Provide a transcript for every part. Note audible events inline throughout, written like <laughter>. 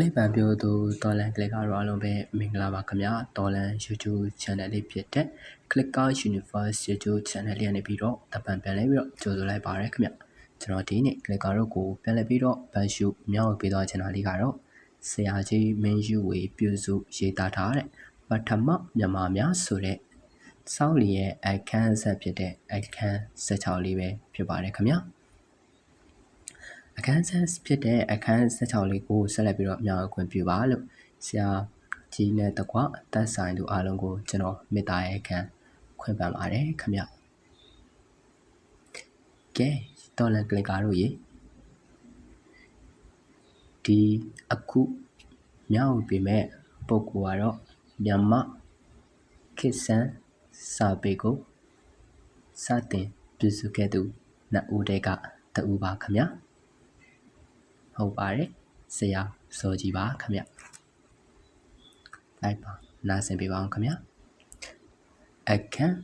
ကလစ်ပန်ပြောသူတော်လန်ကလစ်ကားရောအားလုံးပဲမင်္ဂလာပါခင်ဗျာတော်လန် YouTube channel လေးဖြစ်တဲ့ Clicker Universe YouTube channel လေးကနေပြီးတော့တပံပြန်လဲပြီးတော့ကြိုဆိုလိုက်ပါရခင်ဗျကျွန်တော်ဒီနေ့ Clicker တို့ကိုပြန်လဲပြီးတော့ ban shoot မြောက်ပေးသွားချင်တာလေးကတော့ဆရာကြီးမင်းယူဝေပြုစုရေးသားထားတဲ့ပထမမြန်မာများဆိုတဲ့စောင်းလီရဲ့အခန်းဆက်ဖြစ်တဲ့အခန်း16လေးပဲဖြစ်ပါတယ်ခင်ဗျာ အခန်းဆက်ဖြစ်တဲ့အခန်း16လေးကိုဆက်လက်ပြီးတော့အများအခွင့်ပြုပါလို့ဆရာကြီးနဲ့တကွတက်ဆိုင်သူအားလုံးကိုကျွန်တော်မေတ္တာရဲ့ခံခွင့်ပန်ပါတယ်ခင်ဗျကဲတော်လန်ကလစ်ကာတို့ရေဒီအခုမြောက်ပြီမဲ့ပုံကူကတော့မြန်မာခစ်ဆန်စာပေကိုစတင်ပြုစုခဲ့သူနှစ်ဦးတည်းကတဦးပါခင်ဗျာ ဟုတ်ပါတယ်ဆရာစောကြီးပါခင်ဗျလိုက်ပါနားဆင်ပေးပါအောင်ခင်ဗျအခန်း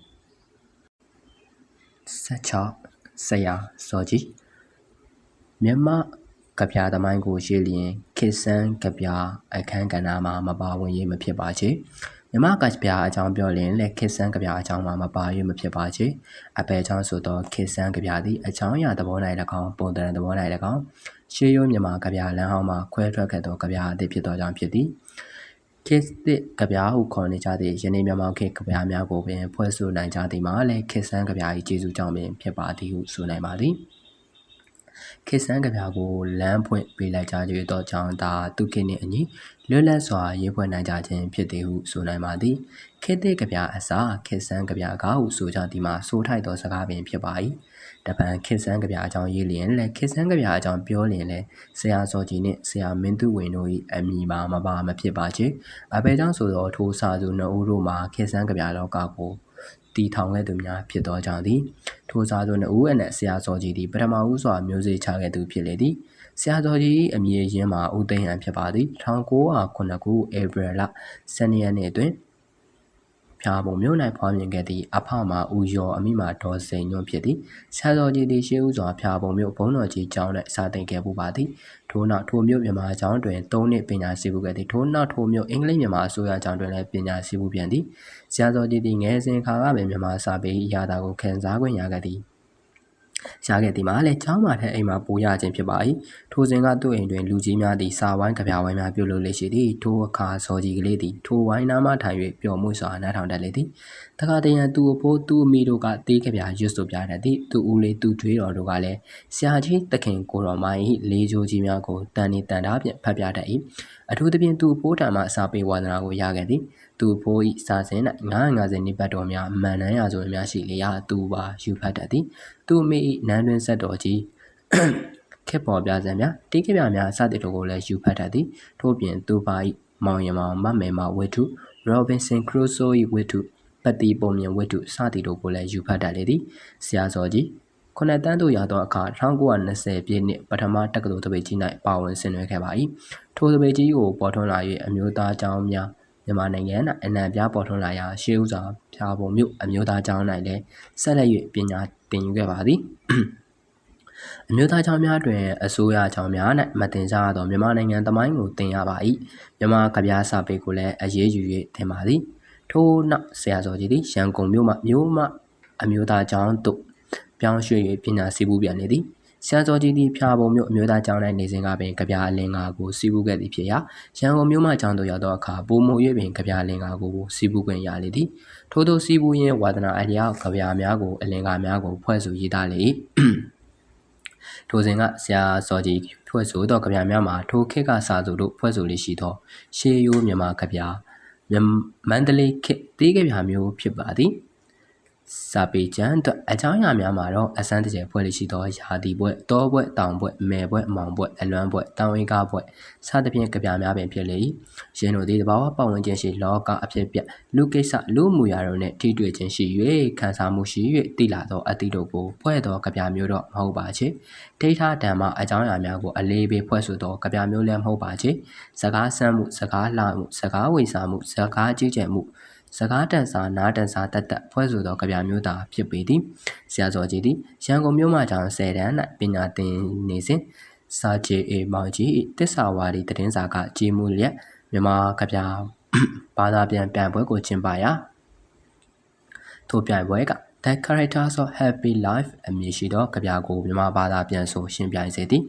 16ဆရာစောကြီးမြမကဗျာသမိုင်းကိုရေးလျင်ခေဆန်းကဗျာအခန်းကဏ္ဍမှာမပါဝင်ရေးမဖြစ်ပါချေမြမကဗျာအကြောင်းပြောလင်လက်ခေဆန်းကဗျာအကြောင်းမှာမပါ၍မဖြစ်ပါချေအပေအကြောင်းဆိုသောခေဆန်းကဗျာသည်အကြောင်းအရာသဘော၌၎င်းပုံသဏ္ဍာန်သဘော၌၎င်း ရှေးရိုးမြန်မာကဗျာလမ်းဟောင်းမှာခွဲထွက်ခဲ့သောကဗျာအသည့်ဖြစ်သောကြောင့်ဖြစ်သည်ခေတ်သစ်ကဗျာဟုခေါ်နေကြသည့်ယနေ့မြန်မာခေတ်ကဗျာများကိုပင်ဖွဲ့ဆိုနိုင်ကြသည်မှာလည်းခေတ်ဆန်းကဗျာ၏ကျေးဇူးကြောင့်ပင်ဖြစ်ပါသည်ဟုဆိုနိုင်ပါသည်ခေဆန်းကဗျာကိုလမ်းဖွင့်ပေးလိုက်ကြ၍သောကြောင့်သာသူခေနှင့်အညီလွတ်လပ်စွာရေးဖွဲ့နိုင်ကြခြင်းဖြစ်သည်ဟုဆိုနိုင်ပါသည်ခေတ်သစ်ကဗျာအစားခေဆန်းကဗျာကဟုဆိုကြသည်မှာစိုးထိုက်သောစကားပင်ဖြစ်ပါ၏ တပံခေဆန်းကဗျာအကြောင်းရေးလျင်လည်းခေဆန်းကဗျာအကြောင်းပြောလျင်လည်းဆရာစောကြီးနှင့်ဆရာမင်းသူဝင်တို့၏အမိပါမပါမဖြစ်ပါချေအဘဲကြောင့်ဆိုသောထိုစာစုနှစ်ဦးတို့မှာခေဆန်းကဗျာလောကကိုတီထောင်ခဲ့သူများဖြစ်သောကြောင့်သည်ထိုစာစုနှစ်ဦးအနက်ဆရာစောကြီးသည်ပထမဦးစွာမျိုးစေ့ချခဲ့သူဖြစ်လေသည်ဆရာတော်ကြီးအမည်ရင်းမှာဦးသိန်းဟန်ဖြစ်ပါသည်1909ခုဧပြီလ12ရက်နေ့တွင် ဖျားပုံမြို့၌ဖွားမြင်ခဲ့သည့်အဖမှာဦးရောအမိမှာဒေါ်စိန်ညွန့်ဖြစ်သည်ဆရာတော်ကြီးသည်ရှေးဦးစွာဖျားပုံမြို့ဘုန်းတော်ကြီးကျောင်း၌စာသင်ခဲ့ပူပါသည်ထို့နောက်ထိုမြို့မြန်မာကျောင်းတွင်၃နှစ်ပညာရှိပူခဲ့သည်ထို့နောက်ထိုမြို့အင်္ဂလိပ်မြန်မာအစိုးရကျောင်းတွင်လည်းပညာရှိပူပြန်သည်ဆရာတော်ကြီးသည်ငယ်စဉ်ခါကပင်မြန်မာစာပေအရာသာကိုခံစား권ရခဲ့သည် ရခဲ့သည်မှာလည်းကျောင်းမှာထက်အိမ်မှာပိုရခြင်းဖြစ်ပါ၏ထိုစဉ်ကသူ့အိမ်တွင်လူကြီးများသည်စာဝိုင်းကြပြဝိုင်းများပြုလုပ်လေရှိသည်ထိုအခါစောကြီးကလေးသည်ထိုဝိုင်းနားမှထိုင်၍ပျော်မွေ့စွာနားထောင်တတ်လေသည်တခါတရံသူ့အဖိုးသူ့အမိတို့ကတေးကြပြရွတ်ဆိုပြတတ်သည်သူ့ဦးလေးသူ့ထွေးတော်တို့ကလည်းဆရာကြီးတခင်ကိုတော်မိုင်း၏လေးချိုးကြီးများကိုတန်နေတန်တာဖြင့်ဖတ်ပြတတ်၏အထူးသဖြင့်သူ့အဖိုးထံမှအစာပေဝါဒနာကိုရခဲ့သည်သူ့ဖိုးဤစာစဉ်၌950နိပတ်တော်များမှန်နှန်းရာဆိုများရှိလျာသူပါယူဖတ်တတ်သည်သူ့မိဤနန်းတွင်ဆက်တော်ကြီးခက်ပေါ်ပြစံများတိကိပြများစသည်တို့ကိုလည်းယူဖတ်တတ်သည်ထို့ပြင်သူပါဤမောင်ရမောင်မမေမဝိထု Robinson Crusoe ၏ဝိထုပတိပုံမြင်ဝိထုစသည်တို့ကိုလည်းယူဖတ်တတ်လေသည်ဆရာစောကြီးခုနှစ်တန်းသို့ရောက်သောအခါ1920ပြည့်နှစ်ပထမတက္ကသိုလ်တပိတ်ကြီး၌ပါဝင်ဆင်နွှဲခဲ့ပါ၏ထိုတပိတ်ကြီးကိုပေါ်ထွန်းလာ၍အမျိုးသားကျောင်းများ မြန်မာနိုင်ငံ၌အနံပြားပေါ်ထွန်းလာရာရှေးဥစွာဖျားပုံမြို့အမျိုးသားကျောင်း၌လည်းဆက်လက်၍ပညာသင်ယူခဲ့ပါသည်အမျိုးသားကျောင်းများတွင်အစိုးရကျောင်းများ၌မတင်ကြသောမြန်မာနိုင်ငံသမိုင်းကိုသင်ရပါ၏မြန်မာကဗျာစာပေကိုလည်းအရေးယူ၍သင်ပါသည်ထို့နောက်ဆရာစောကြီးသည်ရန်ကုန်မြို့မှမြို့မှအမျိုးသားကျောင်းသို့ပြောင်းရွှေ့၍ပညာစီးပူးပြန်နေသည် ဆရာစောကြီးသည်ဖျားပုံမြို့အမျိုးသားကျောင်း၌နေစဉ်ကပင်ကြပြအလင်္ကာကိုစီးပူးခဲ့သည်ဖြစ်ရာရန်ကုန်မြို့မှကျောင်းသို့ရောက်သောအခါပုံမူ၍ပင်ကြပြအလင်္ကာကိုစီးပူးခွင့်ရလေသည်ထို့သောစီးပူးရင်းဝါဒနာအလျောက်ကြပြများကိုအလင်္ကာများကိုဖွဲ့ဆိုရေးသားလေ၏ထိုစဉ်ကဆရာစောကြီးဖွဲ့ဆိုသောကြပြများမှာထိုခေတ်ကစာစုတို့ဖွဲ့ဆိုလေးရှိသောရှေးရိုးမြန်မာကြပြမန္တလေးခေတ်သေးကြပြမျိုးဖြစ်ပါသည် စာပေကျမ်းအတွက်အကြောင်းအရာများမှာတော့အစမ်းတကျယ်ဖွဲ့လေးရှိသောယာတီပွဲတောပွဲတောင်ပွဲမဲပွဲမောင်ပွဲအလွမ်းပွဲတောင်ဝင်းကားပွဲစသဖြင့်ကြပြများပင်ဖြစ်လေ၏ရင်းတို့သည်တဘာဝပတ်ဝန်းကျင်ရှိလောကအဖြစ်ပြလူကိစ္စလူမှုရာတို့နှင့်ထိတွေ့ခြင်းရှိ၍ခံစားမှုရှိ၍တည်လာသောအသည့်တို့ကိုဖွဲ့သောကြပြမျိုးတော့မဟုတ်ပါချေဒိဋ္ဌဓမ္မအကြောင်းအရာများကိုအလေးပေးဖွဲ့ဆိုသောကြပြမျိုးလည်းမဟုတ်ပါချေစကားဆန်းမှုစကားလှမှုစကားဝေစာမှုစကားကြီးကျယ်မှု စကားတန်စာနားတန်စာတက်တက်ဖွဲ့ဆိုသောကြပြမျိုးသားဖြစ်ပေသည်ဆရာစောကြီးသည်ရန်ကုန်မြို့မှကျောင်း10တန်း၌ပညာသင်နေစဉ်စစာချေအေမောင်ကြီးတစ္ဆာဝါဒီသတင်းစာကကြီးမှုလျက်မြန်မာကဗျာဘာသာပြန်ပြန်ပွဲကိုကျင်းပရာထိုပြိုင်ပွဲက The Characters of Happy Life အမည်ရှိသောကြပြကိုမြန်မာဘာသာပြန်ဆိုရှင်းပြစေသည်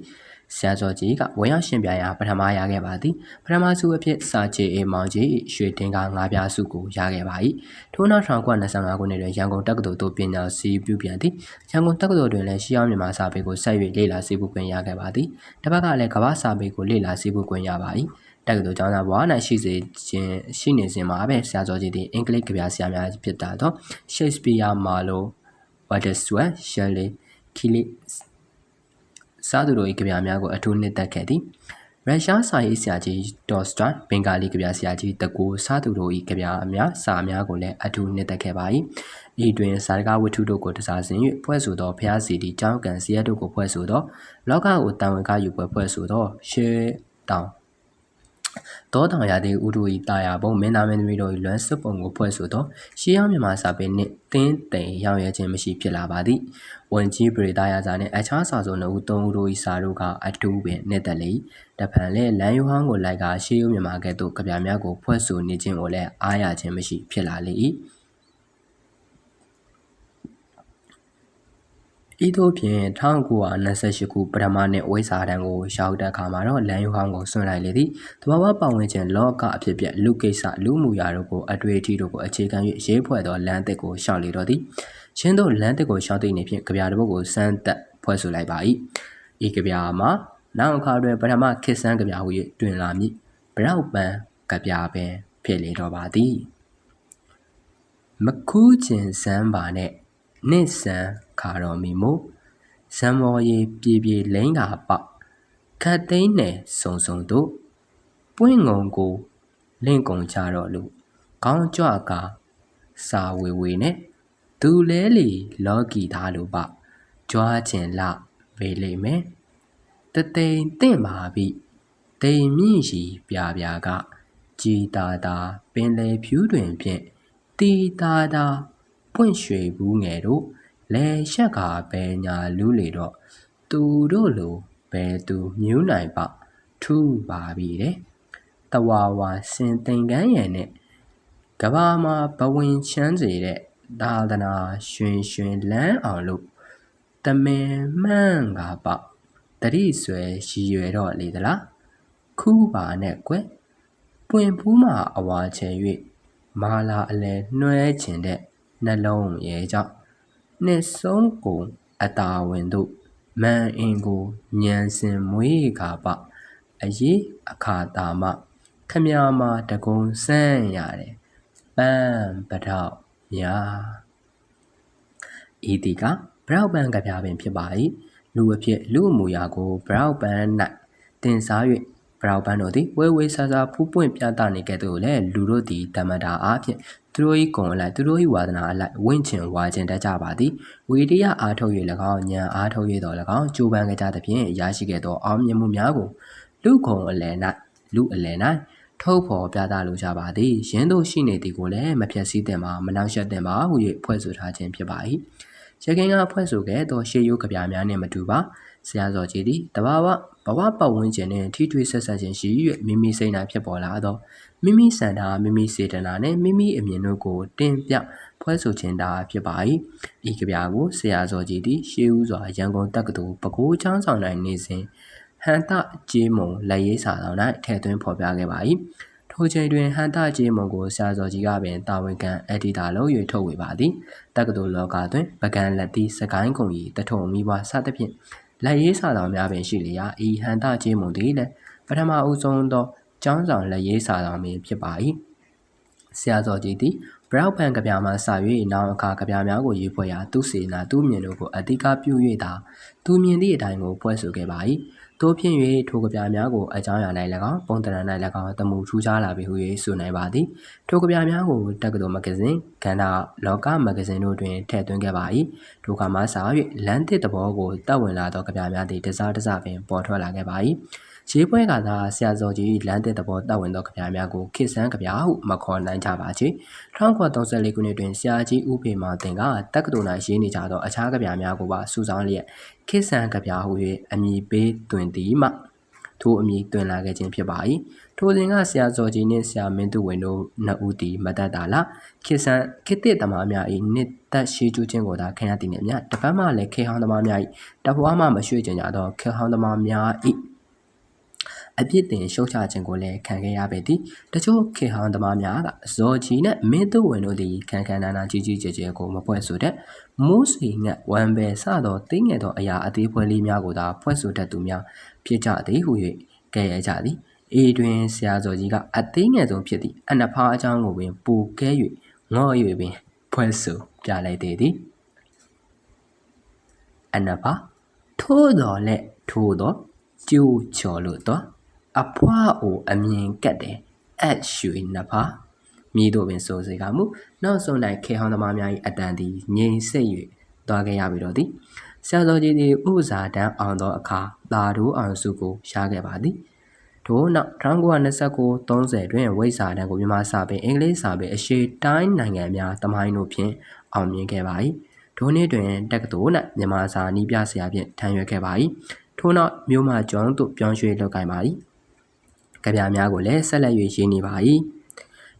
ဆရာကျော်ကြီးကဝင်ရောက်ရှင်းပြရာပထမရခဲ့ပါသည်ပထမဆုအဖြစ်စာချေအေမောင်ကြီးရွှေတင်ကငါးပြားဆုကိုရခဲ့ပါ၏ထို့နောက်1925ခုနှစ်တွင်ရန်ကုန်တက္ကသိုလ်သို့ပညာစီပြုပြန်သည်ရန်ကုန်တက္ကသိုလ်တွင်လည်းရှီအောင်မြန်မာစာပေကိုဆက်၍လေ့လာစီးပူးခွင့်ရခဲ့ပါသည်တစ်ပတ်ကလည်းကမ္ဘာစာပေကိုလေ့လာစီးပူးခွင့်ရပါ၏တက္ကသိုလ်ကျောင်းသားဘဝ၌ရှိစေခြင်းရှိနေစဉ်မှာပဲဆရာကျော်ကြီးသည်အင်္ဂလိပ်ကဗျာဆရာများဖြစ်တာတော့ Shakespeare Marlowe Wordsworth Shelley Keats စားသူတို့၏ကြပြများကိုအထူးနှစ်သက်ခဲ့သည်ရုရှားစာရေးဆရာကြီးဒေါ်စတိုင်ဘင်္ဂါလီကြပြဆရာကြီးတကူစားသူတို့၏ကြပြအများစာများကိုလည်းအထူးနှစ်သက်ခဲ့ပါ၏ဤတွင်စာရကဝတ္ထုတို့ကိုတစားဆင်၍ဖွဲ့ဆိုသောဖျားစီတီကျောင်းကန်စီရက်တို့ကိုဖွဲ့ဆိုသောလောကကိုတန်ဝင်ကယူပွဲဖွဲ့ဆိုသောရှေးတောင် တောတောင်ရသည့်ဥဒူဤတာယာပုံမင်းသားမင်းသမီးတို့၏လွမ်းစွပ်ပုံကိုဖွဲ့ဆိုသောရှေးရောက်မြန်မာစာပေနှင့်တင်းတိမ်ရောက်ရခြင်းမရှိဖြစ်လာပါသည်ဝန်ကြီးပရိသယာစာနှင့်အခြားစာစုံတို့သုံးဦးတို့၏စာတို့ကအတူပင်နှစ်သက်လေတဖန်လည်းလမ်းယူဟောင်းကိုလိုက်ကရှေးရောက်မြန်မာကဲ့သို့ကြပြများကိုဖွဲ့ဆိုနေခြင်းကိုလည်းအားရခြင်းမရှိဖြစ်လာလေ၏ ဤသို့ဖြင့်1928ခုပထမနှစ်ဝိစာတန်းကိုရောက်တဲ့အခါမှာတော့လမ်းယူဟောင်းကိုဆွန့်လိုက်လေသည်။တဘာဝပတ်ဝန်းကျင်လောကအဖြစ်ပြက်လူကိစ္စလူမှုရာတို့ကိုအတွေ့အထိတို့ကိုအခြေခံ၍ရေးဖွဲ့သောလမ်းသစ်ကိုရှောက်လေတော့သည်။ချင်းတို့လမ်းသစ်ကိုရှောက်သည့်နေဖြင့်ကြပြတစ်ပုဒ်ကိုစမ်းသက်ဖွဲ့ဆိုလိုက်ပါ၏။ဤကြပြမှာနောက်အခါတွင်ပထမခေတ်ဆန်းကြပြဟု၍တွင်လာမည်။ဗရောက်ပန်ကြပြပင်ဖြစ်လေတော့ပါသည်။မခူးကျင်စမ်းပါနဲ့ နှစ်ဆန်ခါတော်မီမို့ဇံမော်ရီပြေပြေလိမ့်တာပခတ်သိန်းနယ်စုံစုံတို့ပွင့်ငုံကိုလင့်ကုံကြတော့လို့ခေါင်းကြွကစာဝေဝေနဲ့ဒူလဲလီလော်ကီသားလို့ပကြွားချင်လဝေလိမ့်မယ်တသိန်တင့်ပါပြီတိမ်မြင့်ရှိပြပြကကြည်တာတာပင်လေဖြူးတွင်ဖြင့်တီတာတာ ပွင့်ရွှေဘူးငယ်တို့လဲရှက်ကဘယ်ညာလူးလေတော့သူတို့လိုဘယ်သူမြူးနိုင်ပထူးပါပြီတဲ့တဝါဝါစင်သိန်ကန်းရံနဲ့ကဘာမှာဘဝင်ချမ်းစေတဲ့သာသနာရွှင်ရွှင်လန်းအောင်လို့တမင်မှန်းကပတတိဆွဲရည်ရွယ်တော့လေသလားခူးပါနဲ့ကွယ်ပွင့်ဖူးမှာအဝါချေ၍မာလာအလဲနှွဲချင်တဲ့ နှလုံးရဲ့ကြောင့်နှစ်ဆုံးကိုအတာဝင်တို့မန်အင်ကိုညံစင်မွေးကာပအရေးအခါတာမခမရမှာတကုံစမ်းရတယ်ပန်းပထောက်ညာဤတီကဘရောက်ပန်းကပြပင်ဖြစ်ပါ၏လူအဖြစ်လူအမူအရာကိုဘရောက်ပန်း၌တင်စား၍ဘရောက်ပန်းတို့သည်ဝဲဝဲဆာဆာဖူးပွင့်ပြသနေကဲ့သို့လည်းလူတို့သည်ဓမ္မတာအားဖြင့် သူတို့၏ဂုံအလိုက်သူတို့၏ဝါဒနာအလိုက်ဝင့်ချင်ဝါချင်တတ်ကြပါသည်ဝီတရားအားထုတ်၍၎င်းဉာဏ်အားထုတ်၍တော်၎င်းကြိုးပမ်းကြသဖြင့်ရရှိခဲ့သောအောင်မြင်မှုများကိုလူဂုံအလယ်၌လူအလယ်၌ထုတ်ဖော်ပြသလိုကြပါသည်ရင်းတို့ရှိနေသည်ကိုလည်းမဖြတ်စည်းသင့်ပါမနှောက်ယှက်သင့်ပါဟု၍ဖွဲ့ဆိုထားခြင်းဖြစ်ပါ၏ရခင်ကဖွဲ့ဆိုခဲ့သောရှေးရိုးကြပြများနှင့်မတူပါ ဆရာစောကြီးသည်တဘာဝဘဝပတ်ဝန်းကျင်နှင့်ထိထွေဆက်ဆက်ခြင်းရှိ၍မိမိစိတ်၌ဖြစ်ပေါ်လာသောမိမိစံတာမိမိစေတနာနှင့်မိမိအမြင်တို့ကိုတင်ပြဖွဲ့ဆိုခြင်းတာဖြစ်ပါ၏ဤကြပြကိုဆရာစောကြီးသည်ရှေးဦးစွာရန်ကုန်တက္ကသိုလ်ပဲခူးချောင်းဆောင်၌နေစဉ်ဟန်တကြေးမုံလက်ရေးစာဆောင်၌ထည့်သွင်းဖော်ပြခဲ့ပါ၏ထိုချိန်တွင်ဟန်တကြေးမုံကိုဆရာစောကြီးကပင်တာဝန်ခံအက်ဒီတာလုပ်၍ထုတ်ဝေပါသည်တက္ကသိုလ်လောကတွင်ပကံလက်သည့်စကိုင်းကုံ၏တထုံမိဘစသဖြင့် လက်ရေးစာဆောင်များပင်ရှိလျာဤဟန်တကြေးမုံသည်လည်းပထမဦးဆုံးသောကျောင်းဆောင်လက်ရေးစာဆောင်ပင်ဖြစ်ပါ၏ဆရာစောကြီးသည်ဘရောက်ပန်ကဗျာမှစ၍နောက်အခါကဗျာများကိုရေးဖွဲ့ရာသူစေနာသူမြင်တို့ကိုအတိကပြု၍သာသူမြင်သည့်အတိုင်းကိုဖွဲ့ဆိုခဲ့ပါ၏ တိုးဖြင့်၍ထိုကဗျာများကိုအကြောင်းအရာ၌၎င်းပုံတရံ၌၎င်းတမှုထူးခြားလာပြီဟု၍ဆိုနိုင်ပါသည်ထိုကဗျာများကိုတက္ကသိုလ်မဂ္ဂဇင်းကန္နာလောကမဂ္ဂဇင်းတို့တွင်ထည့်သွင်းခဲ့ပါ၏ထိုကမှစ၍လမ်းသစ်သဘောကိုတပ်ဝင်လာသောကဗျာများသည်တစားတစားပင်ပေါ်ထွက်လာခဲ့ပါ၏ ရေးပွဲကသာဆရာစောကြီးလမ်းတဲ့သဘောတောက်ဝင်သောကြပြားများကိုခေတ်ဆန်းကြပြားဟုမခေါ်နိုင်ကြပါချေ1934ခုနှစ်တွင်ဆရာကြီးဦးဖေမောင်တင်ကတက္ကသိုလ်၌ရေးနေကြသောအခြားကြပြားများကိုပါစုဆောင်းလျက်ခေတ်ဆန်းကြပြားဟု၍အမည်ပေးတွင်သည်မှထိုအမည်တွင်လာခဲ့ခြင်းဖြစ်ပါ၏ထိုစဉ်ကဆရာစောကြီးနှင့်ဆရာမင်းသူဝင်းတို့နှစ်ဦးသည်မတတ်တာလားခေတ်ဆန်းခေတ်သစ်သမားများ၏နှစ်သက်ရှိကျူးခြင်းကိုသာခံရသည်နှင့်အမျှတစ်ပတ်မှလည်းခေဟောင်းသမားများ၏တပွားမှမရွှေ့ကြကြသောခေဟောင်းသမားများ၏ အပြစ်တင်ရှုတ်ချခြင်းကိုလည်းခံခဲ့ရပေသည်တချို့ခေဟောင်းသမားများကဇော်ကြီးနှင့်မင်းသူဝင်တို့သည်ခံခံနာနာကြီးကြီးကျယ်ကျယ်ကိုမဖွဲ့ဆိုတဲ့မိုးစီငတ်ဝမ်ဘယ်စသောတင်းငယ်သောအရာအသေးဖွဲလေးများကိုသာဖွဲ့ဆိုတတ်သူများဖြစ်ကြသည်ဟု၍ကဲရကြသည်အေတွင်ဆရာဇော်ကြီးကအသေးငယ်ဆုံးဖြစ်သည့်အနဖားအကြောင်းကိုပင်ပူကဲ၍ငေါ့၍ပင်ဖွဲ့ဆိုပြလိုက်သေးသည်အနဖားထိုးတော်လက်ထိုးတော်ကျိုးချော်လို့တော့ အဖွားအိုအမြင်ကတ်တယ်အက်ရွှေနဖာမြည်တို့ပင်စိုးစေကမူနောက်ဆုံး၌ခေဟောင်းသမားများ၏အတန်သည်ငြိမ်စိတ်၍သွားခဲ့ရပြီတော့သည်ဆရာတော်ကြီးသည်ဥဇာတန်းအောင်သောအခါသာတို့အောင်စုကိုရှားခဲ့ပါသည်ထို့နောက်1929 30တွင်ဝိဇာတန်းကိုမြန်မာစာပေအင်္ဂလိပ်စာပေအရှေ့တိုင်းနိုင်ငံများတမိုင်းတို့ဖြင့်အောင်မြင်ခဲ့ပါ၏ထိုနှစ်တွင်တက္ကသိုလ်၌မြန်မာစာနီးပြဆရာဖြင့်ထမ်းရွက်ခဲ့ပါ၏ထို့နောက်မြို့မှကျွန်းသို့ပြောင်းရွှေ့လုပ်ကိုင်ပါ၏ ကြပြများကိုလည်းဆက်လက်၍ရေးနေပါ၏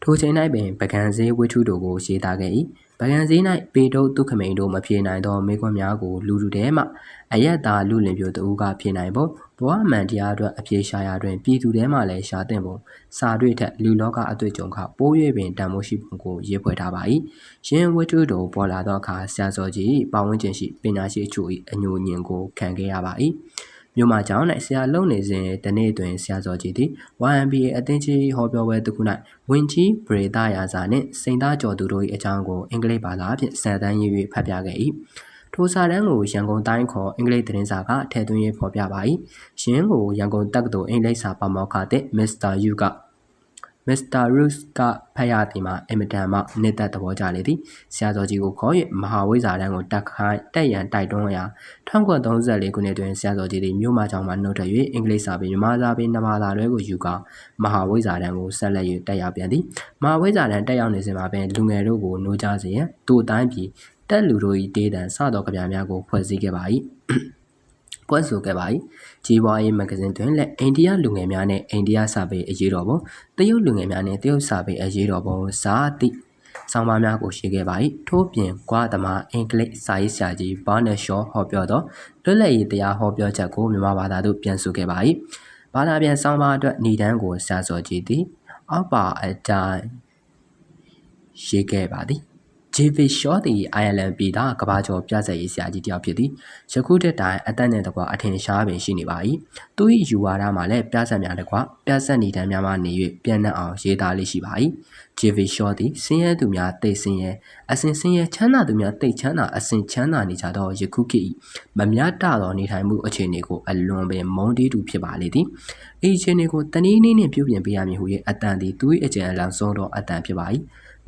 ထိုချိန်၌ပင်ပကံစည်းဝိထုတို့ကိုရေးသားခဲ့၏ပကံစည်း၌ပေတုတ်ဒုက္ခမိန်တို့မဖြေနိုင်သောမိကွန်းများကိုလူလူထဲမှအယက်သားလူလင်ပြိုတူကဖြေနိုင်ဖို့ဘဝမှန်တရားအတွက်အပြေရှာရာတွင်ပြည်သူထဲမှလည်းရှာတင်ပုံစာတွေ့ထက်လူလောကအတွေ့အကြုံကပိုး၍ပင်တန်မိုးရှိပုံကိုရေးဖွဲ့ထားပါ၏ရင်းဝိထုတို့ပေါ်လာသောအခါဆရာစောကြီးပတ်ဝန်းကျင်ရှိပညာရှိအချို့၏အညိုညင်ကိုခံခဲ့ရပါ၏ မြို့မှာကျောင်း၌ဆရာလုံနေစဉ်တနေ့တွင်ဆရာစောကြီးသည် YMBA အသင်းကြီးဟောပြောပွဲတစ်ခု၌ဝင်ကြီးပရိသရာစာနှင့်စိန်သားကျော်သူတို့၏အကြောင်းကိုအင်္ဂလိပ်ဘာသာဖြင့်စံတမ်းရေး၍ဖတ်ပြခဲ့၏ထိုစာတမ်းကိုရန်ကုန်တိုင်းခေါ်အင်္ဂလိပ်သတင်းစာကထည့်သွင်းရေးဖော်ပြပါ၏။ရင်းကိုရန်ကုန်တက္ကသိုလ်အင်္ဂလိပ်စာပါမောက္ခတဲ့မစ္စတာယူက မစ္စတာရုစ်ကဖတ်ရသည်မှာအင်မတန်မှနေသက်သဘောကျလေသည်ဆရာတော်ကြီးကိုခေါ်၍မဟာဝိဇာတန်းကိုတက်ခိုင်းတက်ရန်တိုက်တွန်းရာ1934ခုနှစ်တွင်ဆရာတော်ကြီးသည်မြို့မကျောင်းမှနှုတ်ထွက်၍အင်္ဂလိပ်စာပေမြန်မာစာပေနှစ်ဘာသာတွဲကိုယူကာမဟာဝိဇာတန်းကိုဆက်လက်၍တက်ရောက်ပြန်သည်မဟာဝိဇာတန်းတက်ရောက်နေစဉ်မှာပင်လူငယ်တို့ကိုနှိုးကြားစေရန်တို့တိုင်းပြည်တက်လူတို့၏ဒေသံစသောကြပြများကိုဖွဲ့စည်းခဲ့ပါ၏ ပွဲဆိုခဲ့ပါ၏ကြီးပွားရေးမဂ္ဂဇင်းတွင်လည်းအိန္ဒိယလူငယ်များနှင့်အိန္ဒိယစာပေအရေးတော်ပုံတရုတ်လူငယ်များနှင့်တရုတ်စာပေအရေးတော်ပုံဇာတိဆောင်းပါးများကိုရှိခဲ့ပါ၏ထို့ပြင်ကွာသမားအင်္ဂလိပ်စာရေးဆရာကြီးဘာနယ်ရှော့ဟောပြောသောလွတ်လပ်ရေးတရားဟောပြောချက်ကိုမြန်မာဘာသာသို့ပြန်ဆိုခဲ့ပါ၏ဘာသာပြန်ဆောင်းပါးအတွက်ဏ္ဍန်ကိုစာစောကြည့်သည်အောက်ပါအတိုင်းရေးခဲ့ပါသည် ဂျေဗစ်ရှော့သည်အိုင်ယာလန်ပြည်သားကဘာကျော်ပြဆက်ရေးဆရာကြီးတယောက်ဖြစ်သည်ယခုတည်းတိုင်အသက်နဲ့တကွာအထင်ရှားပင်ရှိနေပါ၏သူ၏ယူဝါဒမှာလည်းပြဆက်များတကွာပြဆက်နေတန်းများမှနေ၍ပြန်နှံ့အောင်ရေးသားလေးရှိပါ၏ဂျေဗစ်ရှော့သည်ဆင်းရဲသူများတိတ်ဆင်းရဲအစဉ်ဆင်းရဲချမ်းသာသူများတိတ်ချမ်းသာအစဉ်ချမ်းသာနေကြသောယခုခေတ်၏မမြတ်တသောနေထိုင်မှုအခြေအနေကိုအလွန်ပင်မုန်းတီးတူဖြစ်ပါလေသည်ဤအခြေအနေကိုတနည်းနည်းနှင့်ပြုပြင်ပေးရမည်ဟု၍အတန်သည်သူ၏အကြံအလံဆုံးသောအတန်ဖြစ်ပါ၏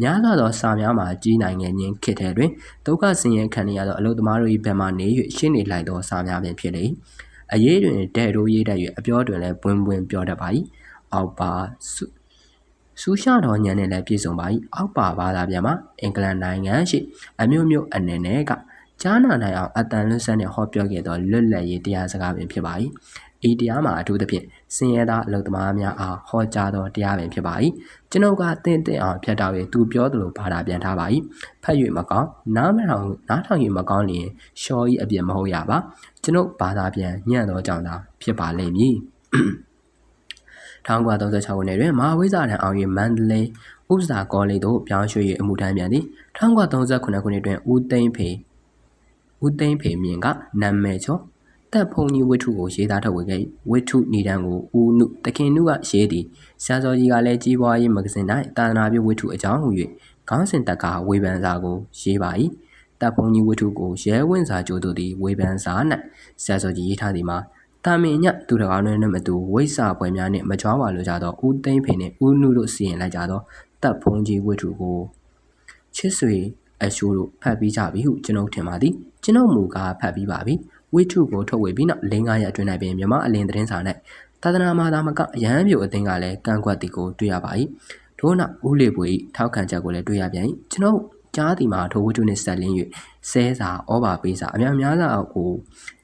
များစွာသောစာများမှာကြီးနိုင်ငံချင်းခေတ်ထဲတွင်ဒုက္ခဆင်းရဲခံရသောအလုသမားတို့၏ဘက်မှနေ၍ရှင်းနေလိုက်သောစာများပင်ဖြစ်လေ။အရေးတွင်တဲ့တို့ရေးတတ်၍အပြောတွင်လည်းပွင့်ပွင့်ပြောတတ်ပါ၏။အောက်ပါစူးရှတော်ညံနဲ့လည်းပြည့်စုံပါ၏။အောက်ပါဘာသာပြန်မှာအင်္ဂလန်နိုင်ငံရှိအမျိုးမျိုးအနေနဲ့ကကြားနာနိုင်အောင်အတန်လွတ်ဆက်နဲ့ဟောပြောခဲ့သောလွတ်လပ်ရေးတရားစကားပင်ဖြစ်ပါ၏ဤတရားမှာအထူးသဖြင့် စင်ရသားအလုသမားများအားဟောကြားသောတရားပင်ဖြစ်ပါ၏ကျွန်ုပ်ကတင့်တင့်အောင်ဖြတ်တောက်၍သူပြောသလိုဘာသာပြန်ထားပါ၏ဖတ်၍မကောင်းနားမထောင်နားထောင်၍မကောင်းလျင်ရှော်ဤအပြစ်မဟုတ်ရပါကျွန်ုပ်ဘာသာပြန်ညံ့သောကြောင့်သာဖြစ်ပါလိမ့်မည်1936ခုနှစ်တွင်မဟာဝိဇ္ဇာထံအောင်၍မန္တလေးဥပစာကောလိပ်သို့ပြောင်းရွှေ့၍အမှုထမ်းပြန်သည်1938ခုနှစ်တွင်ဦးသိန်းဖေဦးသိန်းဖေမြင့်ကနာမည်ကျော် တပ်ဖုန်ကြီးဝိထုကိုရေးသားထုတ်ဝေခဲ့ဝိထုနေတန်းကိုဦးနုတခင်နုကရေးသည်ဆရာစောကြီးကလည်းကြီးပွားရေးမဂ္ဂဇင်း၌တာသနာပြုဝိထုအကြောင်းဟူ၍ခေါင်းစဉ်တက်ကဝေဖန်စာကိုရေးပါ၏တပ်ဖုန်ကြီးဝိထုကိုရဲဝင့်စာကြိုးတို့သည်ဝေဖန်စာ၌ဆရာစောကြီးရေးထားသည်မှာတာမင်ညသူတကားနှင့်မတူဝိဆာပွဲများနှင့်မကြွားပါလိုကြသောဦးသိန်းဖေနှင့်ဦးနုတို့စီရင်လိုက်ကြသောတပ်ဖုန်ကြီးဝိထုကိုချစ်ဆွေအရှိုးတို့ဖတ်ပြီးကြပြီဟုကျွန်ုပ်ထင်ပါသည်ကျွန်ုပ်မူကားဖတ်ပြီးပါပြီ ဝိထုကိုထုတ်ဝေပြီးနောက်၄-၅ရက်အတွင်း၌ပင်မြမအလင်းသတင်းစာ၌သာသနာမှာသာမကရဟန်းမျိုးအသင်းကလည်းကန့်ကွက်သည်ကိုတွေ့ရပါ၏ထို့နောက်ဦးလေးပွေ၏ထောက်ခံချက်ကိုလည်းတွေ့ရပြန်၏ကျွန်တော်ကြားသည်မှာထိုဝတ္ထုနှင့်ဆက်လင်း၍ဆဲစာဩဘာပေးစာအများများစာကို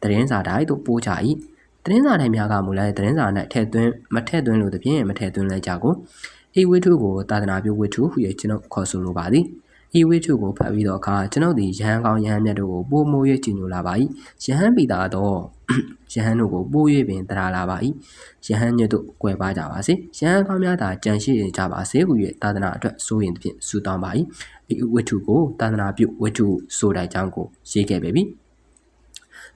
သတင်းစာတိုင်းသို့ပို့ကြ၏သတင်းစာတိုင်းများကမူလည်းသတင်းစာ၌ထည့်သွင်းမထည့်သွင်းလို့တဖြင့်မထည့်သွင်းလိုက်ကြကိုဤဝတ္ထုကိုသာသနာပြုဝတ္ထုဟု၍ကျွန်တော်ခေါ်ဆိုလိုပါသည် ဤဝိထုကိုဖတ်ပြီးတော့အခါကျွန်ုပ်သည်ယဟန်ကောင်းယဟန်မြတ်တို့ကိုပိုမို၍ကြည်ညိုလာပါ၏ယဟန်ပိတာတော့ယဟန်တို့ကိုပို၍ပင်တရာလာပါ၏ယဟန်ညတ်တို့ကွယ်ပါကြပါစေယဟန်ကောင်းများသာကြံရှိကြပါစေဟု၍သာသနာအတွက်စိုးရင်ဖြင့်ဆုတောင်းပါ၏ဤဝိထုကိုသာသနာပြုဝိထုဆိုတဲ့အကြောင်းကိုရေးခဲ့ပေပြီ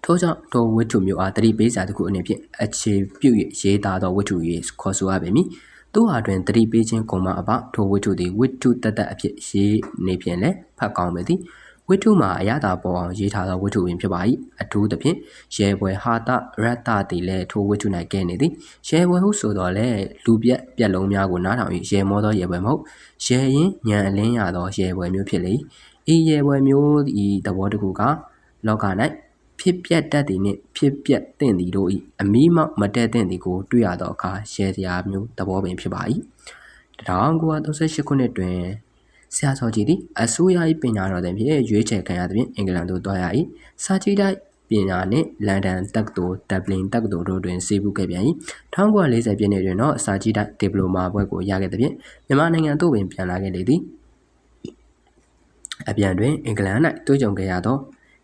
ထို့ကြောင့်ထိုဝိထုမျိုးအားတတိပေးစာတစ်ခုအနေဖြင့်အခြေပြု၍ရေးသားသောဝိထု၍ခေါ်ဆိုရပေမည် သူဟာတွင်တတိပေးခြင်းကုံမအပထိုဝိထုသည်ဝိထုတတအဖြစ်ရေးနေဖြင့်လည်းဖတ်ကောင်းပေသည်ဝိထုမှာအရသာပေါ်အောင်ရေးထားသောဝိထုပင်ဖြစ်ပါ၏အထူးသဖြင့်ရဲပွဲဟာတရတ္တသည်လည်းထိုဝိထု၌ကဲနေသည်ရဲပွဲဟုဆိုတော့လည်းလူပြက်ပြက်လုံးများကိုနားထောင်၍ရဲမောသောရဲပွဲမဟုတ်ရဲရင်ညံအလင်းရသောရဲပွဲမျိုးဖြစ်လေဤရဲပွဲမျိုးဤသဘောတခုကလောက၌ ဖြစ်ပျက်တတ်သည်နှင့်ဖြစ်ပျက်သင့်သည်တို့၏အမိမောက်မတည့်သင့်သည်ကိုတွေ့ရသောအခါရှယ်စရာမျိုးသဘောပင်ဖြစ်ပါ၏1938ခုနှစ်တွင်ဆရာစောကြီးသည်အစိုးရ၏ပညာတော်တွင်ဖြင့်ရွေးချယ်ခံရသဖြင့်အင်္ဂလန်သို့သွားရ၏စာကြည့်တိုက်ပညာနှင့်လန်ဒန်တက္ကသိုလ်ဒဗလင်တက္ကသိုလ်တို့တွင်ဆေးဘူးခဲ့ပြန်၏1940ပြည့်နှစ်တွင်တော့စာကြည့်တိုက်ဒီပလိုမာဘွဲ့ကိုရခဲ့သဖြင့်မြန်မာနိုင်ငံသို့ပင်ပြန်လာခဲ့လေသည်အပြန်တွင်အင်္ဂလန်၌တွေ့ကြုံခဲ့ရသော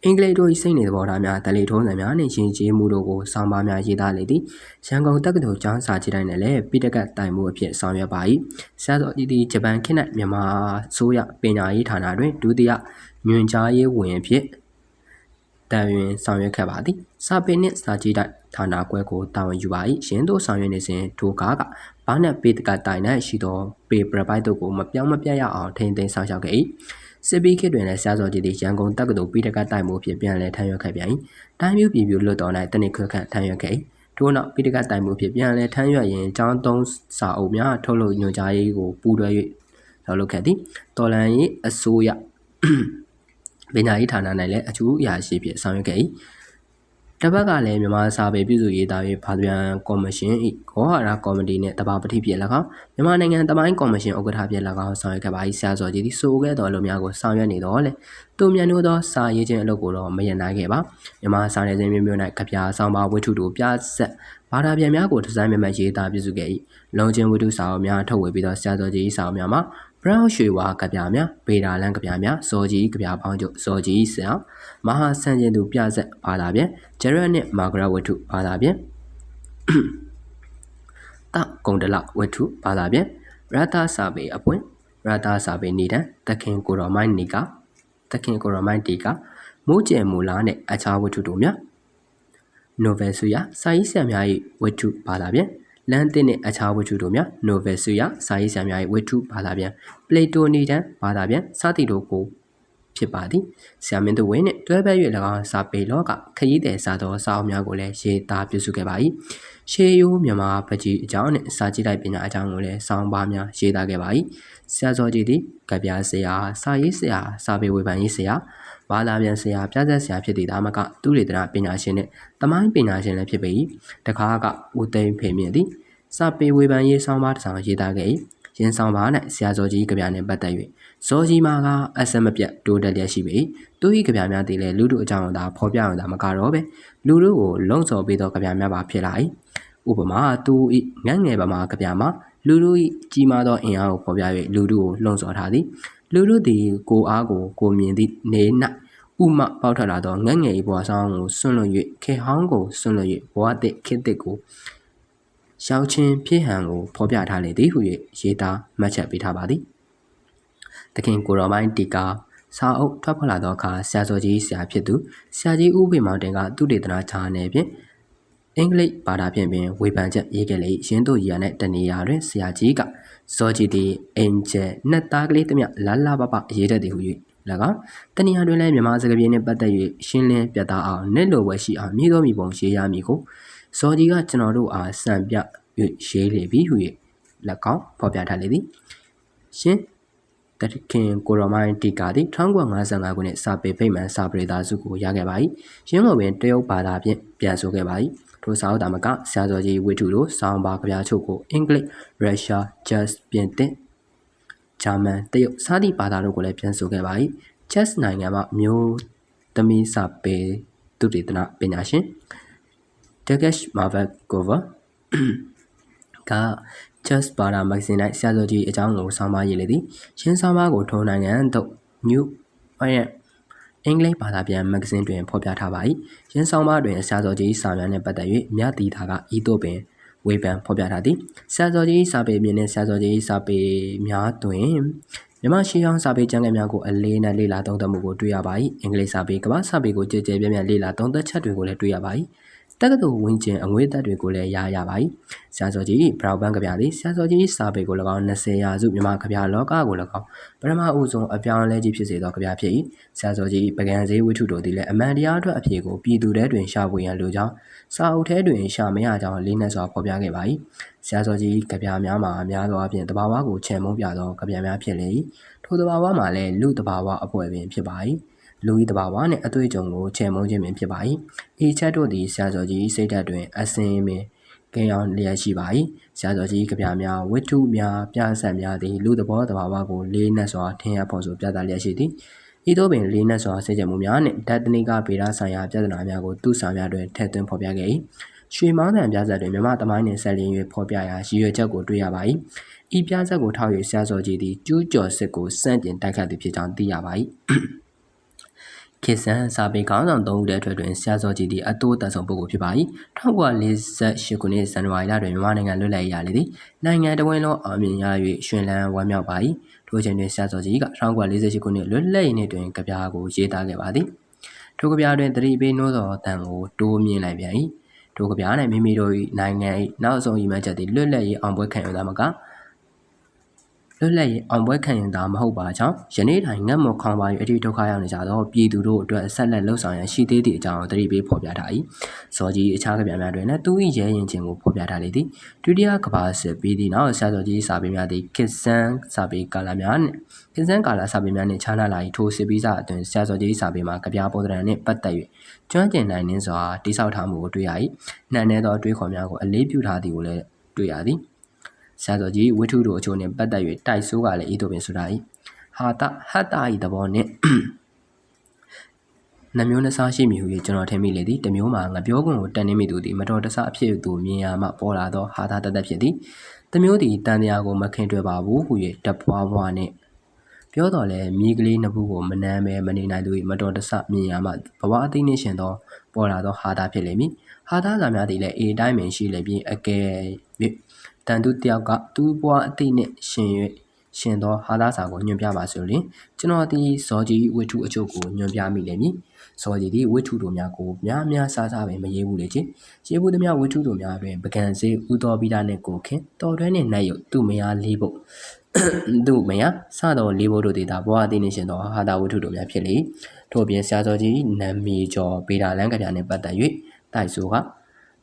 အင်္ဂလိပ်တို့၏စိတ်နေသဘောထားများဒလီထုံးစံများနှင့်ယဉ်ကျေးမှုတို့ကိုဆောင်းပါးများရေးသားလေသည်ရန်ကုန်တက္ကသိုလ်ကျောင်းစာကြည့်တိုင်းနဲ့လည်းပိဋကတ်တိုင်မှုအဖြစ်ဆောင်ရွက်ပါ၏ဆရာတော်ဒီဒီဂျပန်ခေတ်၌မြန်မာဆိုးရပညာရေးဌာနတွင်ဒုတိယညွှန်ကြားရေးဝင်အဖြစ်တန်ရင်ဆောင်ရွက်ခဲ့ပါသည်စာပေနှင့်စာကြည့်တိုင်းဌာနကွဲကိုတာဝန်ယူပါ၏ရင်းတို့ဆောင်ရွက်နေစဉ်ထိုကားကဘာနဲ့ပေတကတိုင်၌ရှိသောပေပရပိုက်တို့ကိုမပြောင်းမပြတ်ရအောင်ထိန်းသိမ်းဆောင်ရှောက်ခဲ့၏ စစ်ပီးခေတ်တွင်လည်းဆရာစောကြီးသည်ရန်ကုန်တက္ကသိုလ်ပြည်တကတိုက်မှုဖြင့်ပြန်လည်ထမ်းရွက်ခဲ့ပြန်၏တိုင်းမျိုးပြည်ပြလွတ်တော်၌တနစ်ခွခန့်ထမ်းရွက်ခဲ့၏ထို့နောက်ပြည်တကတိုက်မှုဖြင့်ပြန်လည်ထမ်းရွက်ရင်းကျောင်းသုံးစာအုပ်များထုတ်လုပ်ညွှန်ကြားရေးကိုပူးတွဲ၍လုပ်လုပ်ခဲ့သည်တော်လန်၏အစိုးရပညာရေးဌာန၌လည်းအကျိုးအရာရှိဖြင့်ဆောင်ရွက်ခဲ့၏ တစ်ဘက်ကလည်းမြန်မာစာပေပြုစုရေးသားရေးဘာပြန်ကော်မရှင်၏ဂောဟာရကော်မတီနှင့်တဘာပတိဖြစ်၎င်းမြန်မာနိုင်ငံတမိုင်းကော်မရှင်ဥက္ကဋ္ဌဖြစ်၎င်းဆောင်ရွက်ခဲ့ပါ၏ဆရာစောကြီးသည်ဆိုခဲ့သောလူများကိုဆောင်ရွက်နေတော့လေသူမြန်တို့သောစာရေးခြင်းအလုပ်ကိုတော့မရင်နိုင်ခဲ့ပါမြန်မာစာနယ်ဇင်းမျိုးမျိုး၌ကပြာဆောင်ပါဝိထုတို့ပြဆက်ဘာသာပြန်များကိုဒီဇိုင်းမြတ်ရေးသားပြုစုခဲ့၏လုံချင်းဝိထုစာအုပ်များထုတ်ဝေပြီးသောဆရာစောကြီးစာအုပ်များမှာ brown ရွှေဝါကပြများပေတာလန်ကပြများဇော်ကြီးကပြပေါင်းချုပ်ဇော်ကြီးဆရာမဟာဆန်ကျင်သူပြဆက်ဘာသာပြန်ဂျရက်နဲ့မာဂရက်ဝတ္ထုဘာသာပြန်တကုံတလဝတ္ထုဘာသာပြန်ရတစာပေအပွင့်ရတစာပေနေတံသခင်ကိုရောမိုင်းနီကသခင်ကိုရောမိုင်းတီကမိုးကျယ်မူလားနဲ့အခြားဝတ္ထုတို့များနိုဗယ်ဆူယာစာရေးဆရာများ၏ဝတ္ထုဘာသာပြန် လမ်းတင်တဲ့အခြားဝတ္ထုတို့များ novel ဆူရစာရေးဆရာများ၏ဝတ္ထုဘာသာပြန် Plato နေတန်းဘာသာပြန်စသည်တို့ကိုဖြစ်ပါသည်ဆရာမင်းသူဝင်းနှင့်တွဲဘက်၍၎င်းစာပေလောကခရီးသည်စာတော်စာအုပ်များကိုလည်းရေးသားပြုစုခဲ့ပါ၏ရှေးရိုးမြန်မာပကြီးအကြောင်းနှင့်စာကြည့်လိုက်ပညာအကြောင်းကိုလည်းစောင်းပါများရေးသားခဲ့ပါ၏ဆရာစောကြီးသည်ကဗျာဆရာစာရေးဆရာစာပေဝေဖန်ရေးဆရာ ဘာသာပြန်ဆရာပြသက်ဆရာဖြစ်သည့်ဒါမှကသူရေတနာပညာရှင်နှင့်တမိုင်းပညာရှင်လည်းဖြစ်ပေ၏တခါကဦးသိန်းဖေမြင့်သည်စာပေဝေဖန်ရေးဆောင်းပါးတစ်ဆောင်ရေးသားခဲ့၏ရင်းဆောင်ပါ၌ဆရာဇော်ကြီးကြပြနှင့်ပတ်သက်၍ဇော်ကြီးမာကအဆက်မပြတ်တိုးတက်လျက်ရှိပေသူ၏ကြပြများသည်လည်းလူတို့အကြောင်းသာဖော်ပြအောင်သာမကတော့ပဲလူတို့ကိုလုံဆော်ပေးသောကြပြများပါဖြစ်လာ၏ဥပမာသူ၏ငန့်ငယ်ပမာကြပြမှာလူတို့၏ကြီးမားသောအင်အားကိုဖော်ပြ၍လူတို့ကိုလှုံ့ဆော်ထားသည် လူတို့သည်ကိုအားကိုကိုမြင်သည့်နေ၌ဥမပေါက်ထွက်လာသောငန့်ငယ်၏ဘဝဆောင်ကိုဆွန့်လွတ်၍ခေဟောင်းကိုဆွန့်လွတ်၍ဘဝသစ်ခေတ်သစ်ကိုရှောက်ချင်းဖြစ်ဟန်ကိုဖော်ပြထားလေသည်ဟု၍ရေးသားမှတ်ချက်ပေးထားပါသည်။သခင်ကိုရောမိုင်းတီကာစာအုပ်ထွက်ပေါ်လာသောအခါဆရာစောကြီးဆရာဖြစ်သူဆရာကြီးဦးဝေမောင်တင်ကသူတေသနာချာနယ်ဖြင့် အင်္ဂလိပ်ဘာသာဖြင့်ပင်ဝေဖန်ချက်ရေးခဲ့လေရင်းတို့ရာနဲ့တနေရာတွင်ဆရာကြီးကဇောကြီးသည်အင်ဂျယ်နှစ်သားကလေးတမျှလာလာပပရေးတတ်သည်ဟု၍၎င်းတနေရာတွင်လည်းမြန်မာစကားပြေနှင့်ပတ်သက်၍ရှင်းလင်းပြသအောင်နဲ့လိုဝဲရှိအောင်မြေတော်မီပုံရေးရမည်ကိုဇော်ဒီကကျွန်တော်တို့အားစံပြ၍ရေးလေပြီဟု၍၎င်းဖော်ပြထားလေသည်ရှင်တခင်ကိုရောမိုင်းတီကာသည်1955ခုနှစ်စာပေဖိမှန်စာပရိသစုကိုရခဲ့ပါ၏ရင်းကုန်ပင်တရုတ်ဘာသာဖြင့်ပြန်ဆိုခဲ့ပါ၏ ထိုစာအုပ်တာမကဆရာတော်ကြီးဝိထုတို့စောင်းပါကြပြချို့ကိုအင်္ဂလိပ်ရုရှားဂျတ်ပြင်သစ်ဂျာမန်တရုတ်စသည့်ဘာသာတို့ကိုလည်းပြန်ဆိုခဲ့ပါ၏ချက်နိုင်ငံမှာမျိုးသမီးစာပေသူတေသနပညာရှင် Turkish Marvel Cover က Just Bara Magazine ၌ဆရာတော်ကြီးအကြောင်းကိုဆောင်းပါးရေးလေသည်ရှင်းဆောင်းပါးကိုထိုနိုင်ငံသို့ New Orient အင်္ဂလိပ်ဘာသာပြန်မဂ္ဂဇင်းတွင်ဖော်ပြထားပါ၏ရင်းဆောင်မတွင်ဆရာတော်ကြီးစာများနှင့်ပတ်သက်၍မြတ်တီတာကဤသို့ပင်ဝေဖန်ဖော်ပြထားသည်ဆရာတော်ကြီးစာပေမြင့်နှင့်ဆရာတော်ကြီးစာပေများတွင်မြမရှိအောင်စာပေကျမ်းဂန်များကိုအလေးနက်လေ့လာသုံးသပ်မှုကိုတွေ့ရပါ၏အင်္ဂလိပ်စာပေကမ္ဘာစာပေကိုကြည်ကြဲပြန့်ပြန့်လေ့လာသုံးသပ်ချက်တွေကိုလည်းတွေ့ရပါ၏ တက္ကသိုလ်ဝင်ကျင်အငွေသက်တွေကိုလည်းရရပါ၏ဆရာစောကြီးဘရောက်ဘန်ကဗျာသည်ဆရာစောကြီးစာပေကို၎င်း20ရာစုမြန်မာကဗျာလောကကို၎င်းပထမအဦးဆုံးအပြောင်းအလဲကြီးဖြစ်စေသောကဗျာဖြစ်၏ဆရာစောကြီးပကံစည်းဝိထုတို့သည်လည်းအမှန်တရားအတွက်အဖြေကိုပြည်သူထဲတွင်ရှာဖွေရန်လိုကြောင်းစာအုပ်ထဲတွင်ရှာမရကြောင်းလေးနက်စွာဖော်ပြခဲ့ပါ၏ဆရာစောကြီးကဗျာများမှာအများသောအားဖြင့်တဘာဝကိုချဲ့မုန်းပြသောကဗျာများဖြစ်လေ၏ထိုတဘာဝမှာလည်းလူတဘာဝအပွဲပင်ဖြစ်ပါ၏ လူဤတဘာဝနှင့်အတွေ့အကြုံကိုချဲ့မုန်းခြင်းပင်ဖြစ်ပါ၏ဤချက်တို့သည်ဆရာစောကြီးစိတ်ဓာတ်တွင်အစင်ပင်ကဲအောင်လျက်ရှိပါ၏ဆရာတော်ကြီးကဗျာများဝိထုများပြဆက်များသည်လူသဘောတဘာဝကိုလေးနက်စွာထင်ရဖို့ဆိုပြသလျက်ရှိသည်ဤသို့ပင်လေးနက်စွာစိတ်ကြမှုများနှင့်ဓာတ်တနိကဗေဒဆိုင်ရာပြဿနာများကိုသူ့စာများတွင်ထည့်သွင်းဖော်ပြခဲ့၏ရွှေမောင်းတန်ပြဆက်တွင်မြမသမိုင်းနှင့်ဆက်လျင်း၍ဖော်ပြရာရည်ရွယ်ချက်ကိုတွေ့ရပါ၏ဤပြဆက်ကိုထောက်၍ဆရာစောကြီးသည်ကျူးကျော်စစ်ကိုစန့်ကျင်တိုက်ခတ်သည်ဖြစ်ကြောင်းသိရပါ၏ ခေဆန်စာပေခေါင်းဆောင်၃ဦးတဲ့အတွက်တွင်ဆရာစောကြီးသည်အတိုးတဆုံပုဂ္ဂိုလ်ဖြစ်ပါ၏1948ခုနှစ်ဇန်နဝါရီလတွင်မြန်မာနိုင်ငံလွတ်လပ်ရေးရလေသည်နိုင်ငံတော်ဝန်လုံးအောင်မြင်ရ၍ရှင်လန်းဝမ်းမြောက်ပါ၏ထိုချိန်တွင်ဆရာစောကြီးက1948ခုနှစ်လွတ်လပ်ရေးနှစ်တွင်ကြပြားကိုရေးသားခဲ့ပါသည်ထိုကြပြားတွင်တတိပေးနှိုးသောတန်ကိုတိုးမြင့်လိုက်ပြန်၏ထိုကြပြား၌မိမိတို့၏နိုင်ငံ၏နောက်ဆုံးရည်မှန်းချက်သည်လွတ်လပ်ရေးအောင်ပွဲခံရတာမက လွတ်လပ်ရေးအောင်ပွဲခံရင်သာမဟုတ်ပါကြောင်းယနေ့တိုင်ငတ်မခေါင်ပါ၍အထိဒုက္ခရောက်နေကြသောပြည်သူတို့အတွက်ဆက်လက်လှုပ်ဆောင်ရန်ရှိသေးသည့်အကြောင်းကိုတတိပေးဖော်ပြထား၏။ဇော်ကြီးအခြားကဗျာများတွင်လည်းသူ၏ရဲရင်ခြင်းကိုဖော်ပြထားလေသည်။ဒုတိယကမ္ဘာစစ်ပြီးသည့်နောက်ဆရာဇော်ကြီးစာပေများသည်ကစ်ဆန်စာပေကာလများနှင့်ကစ်ဆန်ကာလစာပေများနှင့်ခြားနားလာ၏ထိုစစ်ပြီးစာအတွင်ဆရာဇော်ကြီးစာပေမှာကဗျာပုံသဏ္ဍာန်နှင့်ပတ်သက်၍ကျွမ်းကျင်နိုင်နှင်းစွာတိဆောက်ထားမှုကိုတွေ့ရ၏။နှံ့နေသောအတွေးခေါ်များကိုအလေးပြုထားသည်ကိုလည်းတွေ့ရသည်။ ဆရာတော်ကြီးဝိထုတို့အချို့နှင့်ပတ်သက်၍တိုက်ဆိုးကလည်းဤသို့ပင်ဆိုတာ၏ဟာတဟတ္တဤသဘောနှင့်နှမျိုးနှစားရှိမည်ဟု၍ကျွန်တော်ထင်မိလေသည်တမျိုးမှာငပြောခွင့်ကိုတန်နေမိသူသည်မတော်တဆအဖြစ်သူမြင်ရမှပေါ်လာသောဟာသာတသက်ဖြစ်သည်တမျိုးသည်တန်တရားကိုမခင်တွေ့ပါဘူးဟု၍တပွားပွားနှင့်ပြောတော်လဲမိကလေးနှစ်ခုကိုမနှမ်းပဲမနေနိုင်သူ၏မတော်တဆမြင်ရမှဘဝအသိနှင့်ရှင်သောပေါ်လာသောဟာသာဖြစ်လိမ့်မည်ဟာသာစာများသည်လည်းအေတိုင်းပင်ရှိလေပြီးအကယ်၍ တန်သူတယောက်ကသူ့ဘဝအသိနှင့်ရှင်၍ရှင်သောဟာလာစာကိုညွှန်ပြပါဆိုရင်ကျွန်တော်သည်ဇော်ကြီးဝိထုအချို့ကိုညွှန်ပြမိလိမ့်မည်ဇော်ကြီးသည်ဝိထုတို့များကိုများများစားစားပဲမရေးဘူးလေချင်းရေးဘူးသမျှဝိထုတို့များတွင်ပကံစေးဥတော်ပိတာနှင့်ကိုခင်တော်တွဲနှင့်နိုင်ရုပ်သူ့မယားလေးဖို့သူ့မယားစတော်လေးဖို့တို့သည်ဒါဘဝအသိနှင့်ရှင်သောဟာတာဝိထုတို့များဖြစ်လေထို့ပြင်ဆရာဇော်ကြီးနမ်မီကျော်ဗေဒာလန်ကဗျာနှင့်ပတ်သက်၍တိုက်ဆိုက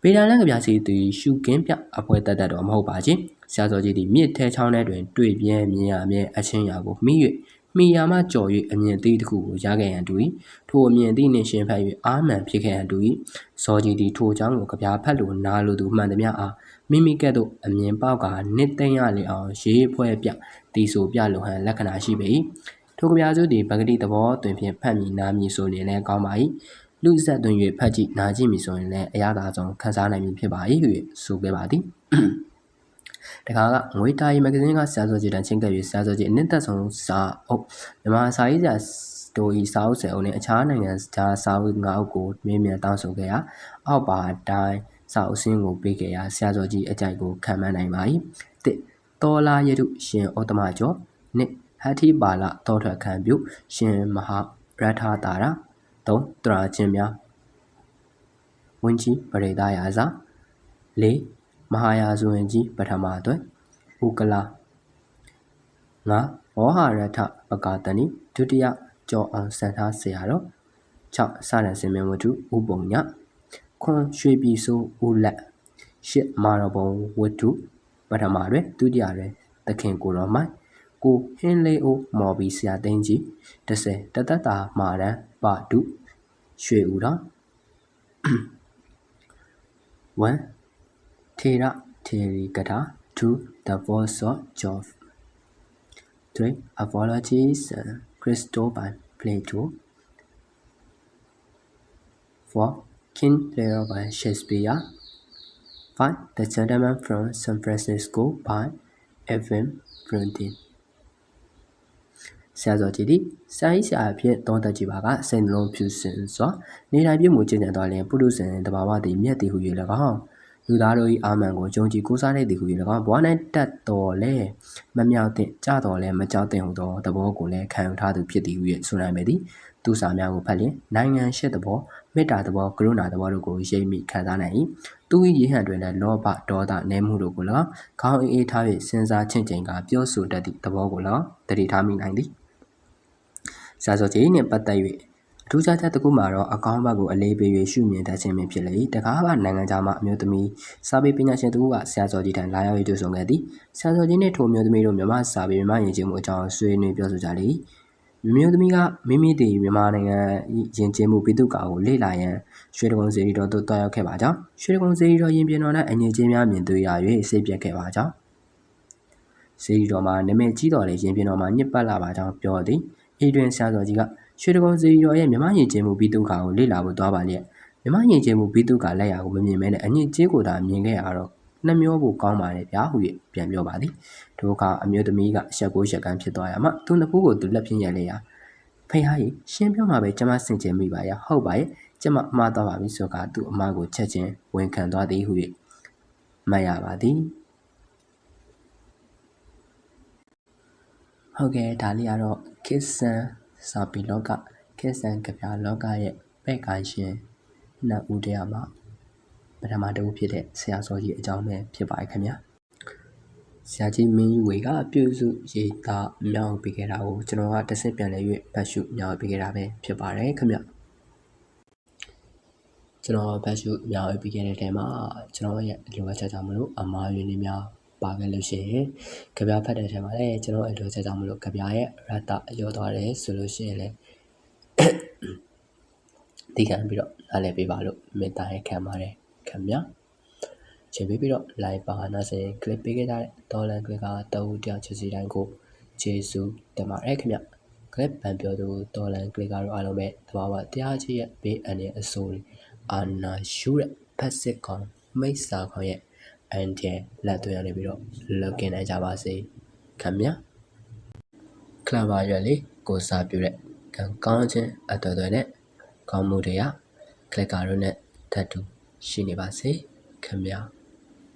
ဗေဒာလန်ကဗျာစီသည်ရှုကင်းပြအပွဲတက်တတ်တော့မဟုတ်ပါချင်းဆရာတော်ကြီးသည်မြစ်ထဲချောင်းထဲတွင်တွေ့ပြဲမြင်ရမြဲအချင်းရာကိုမိ၍မိယာမှကြော်၍အမြင်သိတစ်ခုကိုရခဲ့ရန်တူ၏ထိုအမြင်သိနှင့်ရှင်ဖက်၍အာမှန်ဖြစ်ခဲ့ရန်တူ၏ဇော်ကြီးသည်ထိုအကြောင်းကိုကြပြဖက်လိုနာလိုသူမှန်သမျှအားမိမိကဲ့သို့အမြင်ပေါက်ကနှစ်သိမ့်ရလေအောင်ရေးဖွဲ့ပြတီဆိုပြလိုဟန်လက္ခဏာရှိပေ၏ထိုကြပြစုသည်ပဂတိသဘောတွင်ဖြင့်ဖတ်မိနားမိဆိုရင်လည်းကောင်းပါ၏ လူဆက်သွင်း၍ဖတ်ကြည့်နားကြည့်မိဆိုရင်လည်းအရသာဆုံးခန်းစားနိုင်မည်ဖြစ်ပါ၏ဟုဆိုခဲ့ပါသည်တခါကငွေတာရီမဂ္ဂဇင်းကဆရာစောကြီးတန်ချင်းကပ်၍ဆရာစောကြီးအနှစ်သက်ဆုံးစာအုပ်မြန်မာစာရေးဆရာတို့ဤစာအုပ်ဆယ်အုပ်နဲ့အခြားနိုင်ငံခြားစာအုပ်ငါးအုပ်ကိုမြင်းမြန်တောင်းဆိုခဲ့ရာအောက်ပါတိုင်းစာအုပ်စင်းကိုပေးခဲ့ရာဆရာစောကြီးအကြိုက်ကိုခံမှန်းနိုင်ပါ၏တစ်တော်လာရတုရှင်ဩတမကျော်နှစ်ဟတ္ထိပါလတောထွက်ခံပြုရှင်မဟာရထတာရာ ၃တရာချင်းများဝင်းကြီးပရိဒါယာစာ၄မဟာယာဇဝင်ကြီးပထမအတွက်ဥကလာငါဝေါဟာရထပကာတဏိဒုတိယကျော်အောင်စံထားဆရာတော်6စရံစင်မဝတ္ထုဥပုံညခွန်ရွှေပြည်ဆိုးဥလက်ရှစ်မာရဘုံဝတ္ထုပထမတွင်ဒုတိယတွင်သခင်ကိုတော်မိုင်ကိုဟင်းလေးအိုမော်ဘီဆရာသိန်းကြီး30တသက်တာမာရန်ပဒု 血无他。1. <coughs> Thera Therigata 2. The Voice of 3. Apologies uh, Christo by Plato 4. King Lear by Shakespeare 5. The Gentleman from San Francisco by Evan Brundin ဆရာတော်ကြီးသည်စာရေးဆရာအဖြစ်တောတက်ကြည်ပါကစိတ်နှလုံးဖြူစင်စွာနေတိုင်းပြုမှုကျင့်ကြံတော်လျင်ပုရုษင်တဘာဝသည်မြတ်သည်ဟု၍၎င်းလူသားတို့၏အာမန်ကိုယုံကြည်ကိုးစားတဲ့သည်ဟု၍၎င်းဘဝ၌တက်တော်လဲမမြောက်သင့်ကြတော်လဲမကြောက်သင့်ဟုသောသဘောကိုလည်းခံယူထားသူဖြစ်သည်ဟု၍ဆိုနိုင်ပေသည်သူစာများကိုဖတ်လျင်နိုင်ငံရှိသဘောမေတ္တာသဘောကရုဏာသဘောတို့ကိုရိပ်မိခံစားနိုင်၏သူ၏ရဟန်းတွင်လည်းလောဘဒေါသနဲမှုတို့ကို၎င်းခေါင်းအေးထား၍စဉ်းစားချင့်ချိန်ကပြောဆိုတတ်သည့်သဘောကို၎င်းတတိထားမိနိုင်သည် ဆရာစောကြီးနှင့်ပတ်သက်၍အထူးခြားချက်တစ်ခုမှာတော့အကောင်းဘက်ကိုအလေးပေး၍ရှုမြင်တတ်ခြင်းပင်ဖြစ်လေ၏တကားပါနိုင်ငံသားမှအမျိုးသမီးစာပေပညာရှင်တစ်ခုကဆရာစောကြီးထံလာရောက်၍တွေ့ဆုံခဲ့သည်ဆရာစောကြီးနှင့်ထိုအမျိုးသမီးတို့မြန်မာစာပေမြန်မာယဉ်ကျေးမှုအကြောင်းဆွေးနွေးပြောဆိုကြလေ၏မျိုးသမီးကမိမိတည်မြန်မာနိုင်ငံယဉ်ကျေးမှုပြည်သူ့ကာကိုလေ့လာရန်ရွှေတကုံစေရီတော်သို့တွားရောက်ခဲ့ပါကြောင်းရွှေတကုံစေရီတော်ရင်ပြင်တော်၌အငြင်းချင်းများမြင်တွေ့ရ၍စိတ်ပြက်ခဲ့ပါကြောင်းစေရီတော်မှာနမည်ကြီးတော်လေရင်ပြင်တော်မှာညစ်ပတ်လာပါကြောင်းပြောသည် အေတွင်ဆရာတော်ကြီးကရွှေတကုံစေရီတော်ရဲ့မြမယဉ်ကျေးမှုပြည်သူ့ကာကိုလေ့လာဖို့သွားပါလျက်မြမယဉ်ကျေးမှုပြည်သူ့ကာလက်ရာကိုမမြင်မဲနဲ့အငြင်းချင်းကိုသာမြင်ခဲ့ရတော့နှမျောဖို့ကောင်းပါလေဗျာဟု၍ပြန်ပြောပါသည်ဒုက္ခအမျိုးသမီးကရှက်ကိုရှက်ကန်းဖြစ်သွားရမှသူနှစ်ဖူးကိုသူလက်ဖြင့်ရလေရာဖေဟာကြီးရှင်းပြောမှာပဲကျမစင်ကြင်မိပါရဟုတ်ပါရဲ့ကျမမှားသွားပါပြီဆိုကသူ့အမကိုချက်ချင်းဝန်ခံသွားသည်ဟု၍မှတ်ရပါသည် ဟုတ်ကဲ့ဒါလေးကတော့ခစ်ဆန်စာပီလောကခစ်ဆန်ကဗျာလောကရဲ့ပဲ့ကိုင်းရှင်နှစ်ဦးတည်းမှာပထမတဦးဖြစ်တဲ့ဆရာစောကြီးအကြောင်းပဲဖြစ်ပါရဲ့ခင်ဗျာဆရာကြီးမင်းဝေကပြုစုရေးသားမြောက်ပေးခဲ့တာကိုကျွန်တော်ကတစ်စစ်ပြန်လဲ၍ဗတ်ရှုမြောက်ပေးခဲ့တာပဲဖြစ်ပါတယ်ခင်ဗျကျွန်တော်ဗတ်ရှုမြောက်ပေးခဲ့တဲ့တဲမှာကျွန်တော်ရဲ့လိုအပ်ချက်ကြောင့်မလို့အမားရင်းနေများ ပါခဲ့လို့ရှိရင်ကြပြဖတ်တဲ့ထဲမှာလည်းကျွန်တော်အလိုချက်ကြောင့်မလို့ကြပြရဲ့ရတရောသွားတယ်ဆိုလို့ရှိရင်လည်းဒီကံပြီးတော့နားလည်ပေးပါလို့မေတ္တာရခံပါတယ်ခင်ဗျာချိန်ပေးပြီးတော့ live ပါနာစင် click ပေးခဲ့ကြတဲ့ဒေါ်လန် click ကတအူတယောက်ချစ်စီတိုင်းကိုကျေးဇူးတင်ပါတယ်ခင်ဗျ clip ပန်ပြောသူဒေါ်လန် click ကတော့အားလုံးပဲတဘာဝတရားကြီးရဲ့ဘေးအန္တရာယ်အစိုးရအာနာရှုတဲ့ဖက်စစ်ကောင်မိတ်စာကောင်ရဲ့ အန်တဲလက်သွင်းရနေပြီးတော့လောက်ကင်နိုင်ကြပါစေခင်ဗျကလဘာရွယ်လေးကိုစားပြုတဲ့ကံကောင်းခြင်းအတော်တော်နဲ့ကောင်းမှုတွေကကလစ်ကာတို့နဲ့ထပ်တူရှိနေပါစေခင်ဗျာ